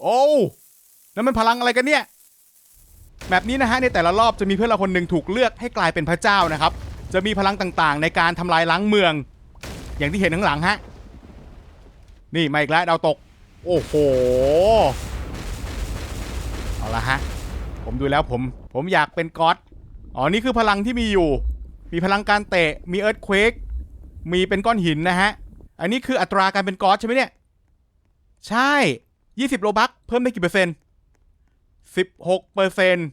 โอ้นั่นมันพลังอะไรกันเนี่ยแบบนี้นะฮะในแต่ละรอบจะมีเพื่อนเราคนหนึ่งถูกเลือกให้กลายเป็นพระเจ้านะครับ จะมีพลังต่างๆ ในการทำลายล้างเมือง อย่างที่เห็นข้างหลังฮะนี่มาอีกแล้วดาวตก โอ้โหเอาละฮะผมดูแล้วผมผมอยากเป็นก๊อตอ๋อนี่คือพลังที่มีอยู่ มีพลังการเตะมีเอิร์ธเควกมีเป็นก้อนหินนะฮะอันนี้คืออัตราการเป็นก๊อตใช่ไหมเนี่ยใช่ 20โลบัคเพิ่มได้กี่เปอร์เซ็นต์16เปอร์เซ็นต์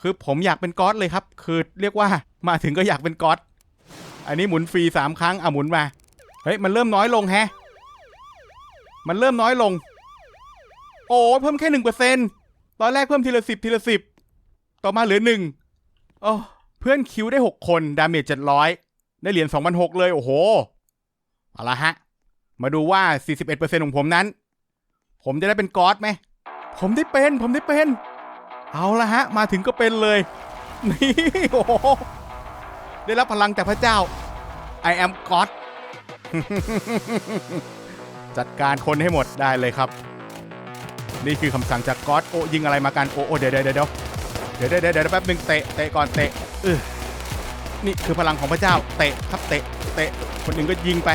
คือผมอยากเป็นก๊อตเลยครับ คือเรียกว่ามาถึงก็อยากเป็นก๊อตอันนี้หมุนฟรี3ครั้งอะหมุนมาเฮ้ยมันเริ่มน้อยลงแฮะ มันเริ่มน้อยลง โอ้เพิ่มแค่หนึ่งเปอร์เซ็นตอนแรกเพิ่มทีละสิบทีละสิบต่อมาเหลือหนึ่งโอ้เพื่อนคิวได้หกคนดาเมจเจ็ดร้อยได้เหรียญสองพันหกเลย โอ้โหเอาละฮะ มาดูว่า41%ของผมนั้น ผมจะได้เป็นก๊อตไหม ผมได้เป็น ผมได้เป็น เอาละฮะ มาถึงก็เป็นเลย นี่ โอ้โหได้รับพลังจากพระเจ้า I am God จัดการคนให้หมดได้เลยครับ นี่คือคำสั่งจากก๊อตโอยิงอะไรมากันโอโอเดี๋ยวเดี๋ยวเดี๋ยวเดี๋ยวเดี๋ยวเดี๋ยวเดี๋ยวแป๊บนึงเตะเตะก่อนเตะเออนี่คือพลังของพระเจ้า เตะครับเตะเตะคนอื่นก็ยิงไป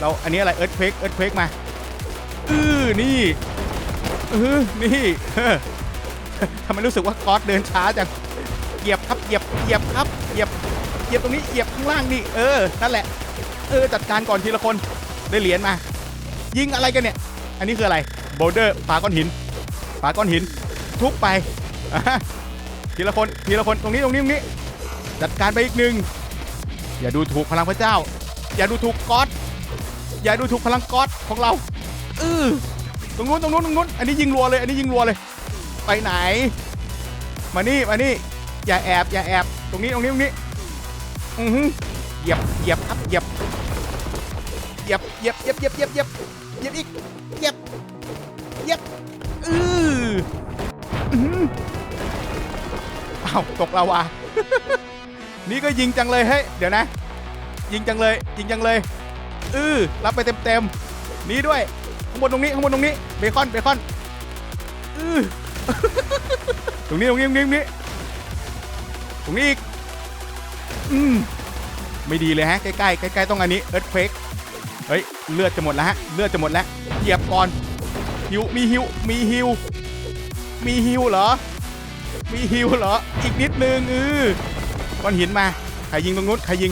เราอันนี้อะไรเอิร์ธเควกเอิร์ธเควกมา เออนี่เออนี่ทำไมรู้สึกว่าก๊อตเดินช้าจังเหยียบครับเหยียบเหยียบครับเหยียบเหยียบตรงนี้เหยียบข้างล่างนี่เออนั่นแหละเออจัดการก่อนทีละคนได้เหรียญมา ยิงอะไรกันเนี่ย อันนี้คืออะไรโบลเดอร์ปาก้อนหินปาก้อนหิน ทุบไปทีละคนทีละคนตรงนี้ตรงนี้ตรงนี้จัดการไปอีกหนึ่งอย่าดูถูกพลังพระเจ้า อย่าดูถูกก๊อตอย่าดูถูกพลังก๊อตของเรา เออตรงนู้นตรงนู้นตรงนู้นอันนี้ยิงรัวเลย อันนี้ยิงรัวเลย ไปไหน มานี่มานี่อย่าแอบอย่าแอบตรงนี้ตรงนี้ตรงนี้อือหือเหยียบเหยียบครับเหยียบเหยียบเหยียบเหยียบเหยียบเหยียบเหยียบเหยียบอีกเหยียบเหยียบอืออื้ออ้าวตกลาวา นี่ก็ยิงจังเลยเฮ้ยเดี๋ยวนะ ยิงจังเลยยิงจังเลย อือรับไปเต็มๆนี่ด้วย ข้างบนตรงนี้ข้างบนตรงนี้เบคอนเบคอนอือตรงนี้ตรงนี้ตรงนี้ตรงนี้ตรงนี้อีกอืมไม่ดีเลยฮะใกล้ๆใกล้ๆต้องอันนี้เอิร์ธเฟกเฮ้ยเลือดจะหมดแล้วฮะเลือดจะหมดแล้วเหยียบก่อนฮิวมีฮิวมีฮิวมีฮิวเหรอ มีฮิวเหรอ อีกนิดนึงเออก้อนหินมา ใครยิงตรงนู้น ใครยิง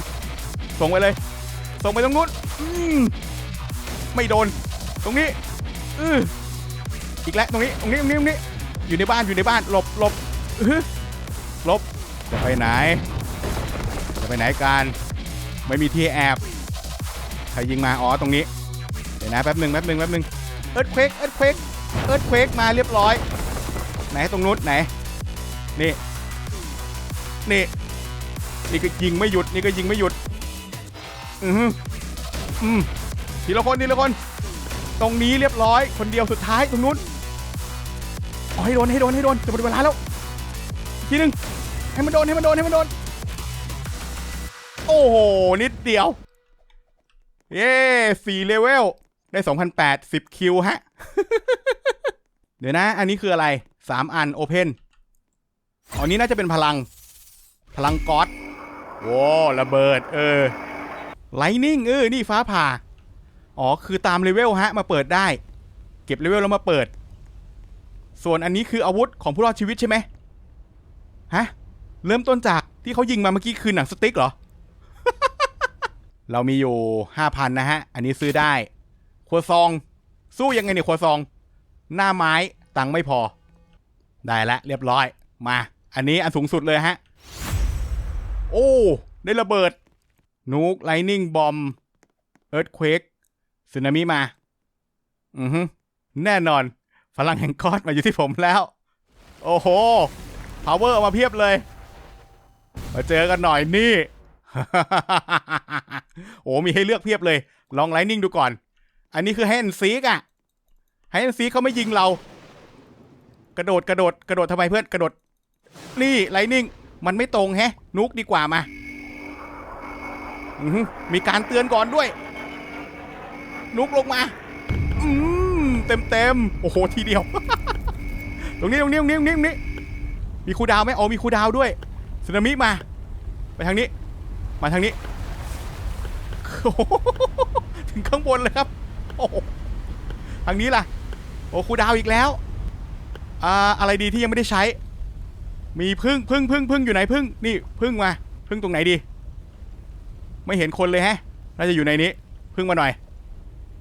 ส่งไปเลย ส่งไปตรงนู้นอืมไม่โดน ตรงนี้เอออีกแล้วตรงนี้ตรงนี้ตรงนี้ตรงนี้อยู่ในบ้านอยู่ในบ้านหลบหลบเออหลบจะไปไหนจะไปไหนกันไม่มีที่แอบใครยิงมาอ๋อตรงนี้เดี๋ยวนะแป๊บหนึ่งแป๊บหนึ่งแป๊บหนึ่งเอิร์ธเควกเอิร์ธเควกเอิร์ธเควกมาเรียบร้อย ไหนตรงนู้นไหนนี่นี่นี่ก็ยิงไม่หยุดนี่ก็ยิงไม่หยุดอือหืออืมทีละคนทีละคน ตรงนี้เรียบร้อย คนเดียวสุดท้ายตรงนู้นอให้โดนให้โดนให้โดนจะหมดเวลาแล้วทีหนึ่งให้มันโดนให้มันโดนให้มันโดน โอ้โห นิดเดียว เย้สี่เลเวล ได้2,008 10คิวฮะ เดี๋ยวนะ อันนี้คืออะไร3อันโอเพนอ๋อนี้น่าจะเป็นพลัง พลังก๊อตโว้ระเบิด เออไลนิ่งเออ นี่ฟ้าผ่า อ๋อ คือตามเลเวลฮะ มาเปิดได้ เก็บเลเวลแล้วมาเปิด ส่วนอันนี้คืออาวุธของผู้รอดชีวิตใช่ไหมฮะ เริ่มต้นจากที่เขายิงมาเมื่อกี้คือหนังสติ๊กเหรอ เรามีอยู่5,000นนะฮะ อันนี้ซื้อได้ ครัวซอง สู้ยังไงเนี่ยครัวซอง หน้าไม้ตังค์ไม่พอ ได้แล้วเรียบร้อย มา อันนี้อันสูงสุดเลยฮะ โอ้ ได้ระเบิด นูกไลนิ่งบอมเอิร์ธเควก สึนามิมา อือฮึแน่นอนพลังแห่งก้อนมาอยู่ที่ผมแล้ว โอ้โหพาวเวอร์มาเพียบเลย มาเจอกันหน่อยนี่ โอ้มีให้เลือกเพียบเลย ลองไลนิ่งดูก่อน อันนี้คือให้แอนซีกอะให้แอนซีเขาไม่ยิงเรา กระโดดกระโดดกระโดดทำไมเพื่อนกระโดด นี่ไลนิ่งมันไม่ตรงแฮะ นุกดีกว่ามาอือหือมีการเตือนก่อนด้วย นุกลงมา อืมเต็มเต็มโอ้โหทีเดียว ตรงนี้ตรงนี้ตรงนี้ตรงนี้ตรงนี้ มีครูดาวไหมโอ๋อมีครูดาวด้วยสึนามิมา ไปทางนี้ มาทางนี้ถึงข้างบนเลยครับ โอ้โหทางนี้ล่ะ โอ้ครูดาวอีกแล้ว อ่าอะไรดีที่ยังไม่ได้ใช้ มีพึ่งพึ่งพึ่งพึ่งอยู่ไหนพึ่งนี่พึ่งมา พึ่งตรงไหนดี ไม่เห็นคนเลยแฮะน่าจะอยู่ในนี้ พึ่งมาหน่อย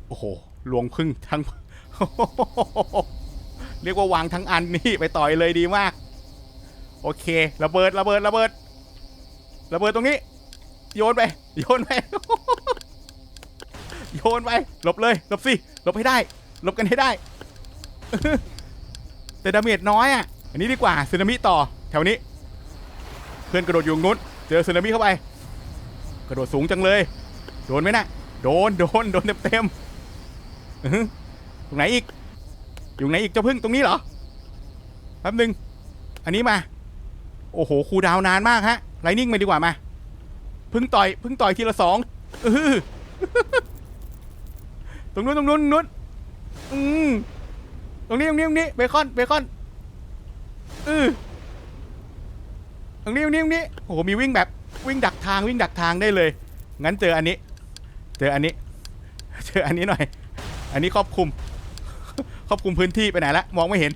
โอ้โหลวงพึ่งทั้ง เรียกว่าวางทั้งอันนี่ไปต่อยเลยดีมาก โอเค ระเบิดระเบิดระเบิด ระเบิดตรงนี้ โยนไป โยนไป โยนไปหลบเลยหลบสิหลบให้ได้หลบกันให้ได้ แต่ดาเมจน้อยอะ อันนี้ดีกว่าสึนามิต่อแถวนี้ เพื่อนกระโดดอยู่ตรงนู้นเจอสึนามิเข้าไป กระโดดสูงจังเลย โดนไหมนะโดนโดนโดนเต็มเต็ม อื้อหือตรงไหนอีก อยู่ไหนอีกเจ้าพึ่งตรงนี้เหรอ แป๊บหนึ่งอันนี้มา โอ้โหครูดาวนานมากฮะ ไลนิ่งมาดีกว่ามา พึ่งต่อยพึ่งต่อยทีละสองอื้อตรงนู้นตรงนู้นนู้นอืมตรงนี้ตรงนี้ตรงนี้เบคอนเบคอนอือตรงนี้ตรงนี้ตรงนี้โอ้โหมีวิ่งแบบวิ่งดักทางวิ่งดักทางได้เลย งั้นเจออันนี้ เจออันนี้ เจออันนี้หน่อย อันนี้ครอบคลุม ครอบคลุมพื้นที่ไปไหนละมองไม่เห็น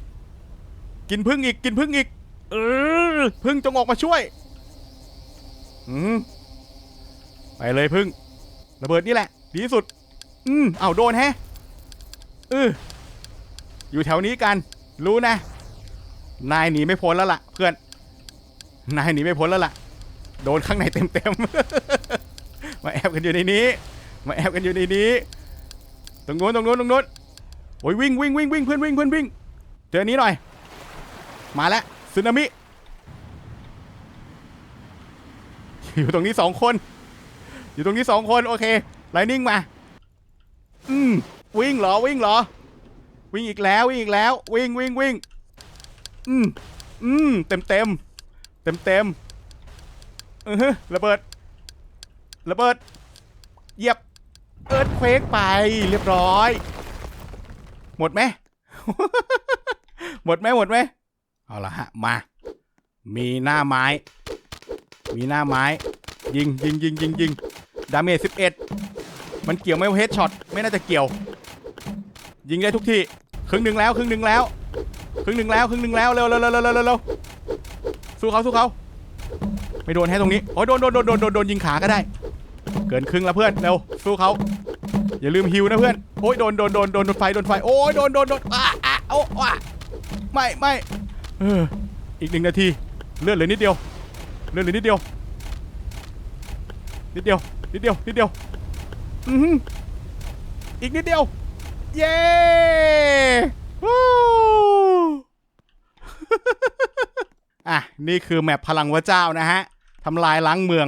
กินพึ่งอีกกินพึ่งอีกเออพึ่งจงออกมาช่วยอืมไปเลยพึ่ง ระเบิดนี่แหละ ดีที่สุด อืมเอาโดนแฮะเอออยู่แถวนี้กัน รู้นะ นายหนีไม่พ้นแล้วล่ะ เพื่อน นายหนีไม่พ้นแล้วล่ะ โดนข้างในเต็มๆ มาแอบกันอยู่ในนี้ มาแอบกันอยู่ในนี้ รงนู้นตรงนู้นตรงนู้นโอ้ยวิ่งวิ่งวิ่งวิ่งเพื่อนวิ่งเพื่อนวิ่งเจอนนี้หน่อย มาแล้วสึนามิอยู่ตรงนี้สองคน อยู่ตรงนี้สองคนโอเคไลนิ่งมา อืมวิ่งเหรอวิ่งเหรอ วิ่งอีกแล้ววิ่งอีกแล้ว วิ่งวิ่งวิ่งอืมอืมเต็มเต็มเต็มเต็มอือฮึระเบิด ระเบิดเหยียบ เอิร์ธเควกไปเรียบร้อย หมดไหม หมดไหมหมดไหมเอาละฮะมา มีหน้าไม้ มีหน้าไม้ ยิงยิงยิงยิงยิงดาเมจสิบเอ็ดมันเกี่ยวไหมเฮดช็อตไม่น่าจะเกี่ยว ยิงได้ทุกที่ครึ่งหนึ่งแล้วครึ่งหนึ่งแล้วครึ่งหนึ่งแล้วครึ่งหนึ่งแล้วเร็วเร็วเร็วเร็วเร็วเร็วสู้เขาสู้เขาไม่โดนให้ตรงนี้โอ้ยโดนโดนโดนโดนโดนโดนยิงขาก็ได้ เกินครึ่งแล้วเพื่อนเร็วสู้เขาอย่าลืมฮิวนะเพื่อนโอ้ยโดนโดนโดนโดนโดนไฟโดนไฟโอ้ยโดนโดนโดนอะอะโอ้อะไม่ไม่เอออีกหนึ่งนาทีเลือดเหลือนิดเดียวเลือดเหลือนิดเดียวนิดเดียวนิดเดียวนิดเดียวอือหืออีกนิดเดียวเย้วู้อะนี่คือแมปพลังวะเจ้านะฮะทำลายล้างเมือง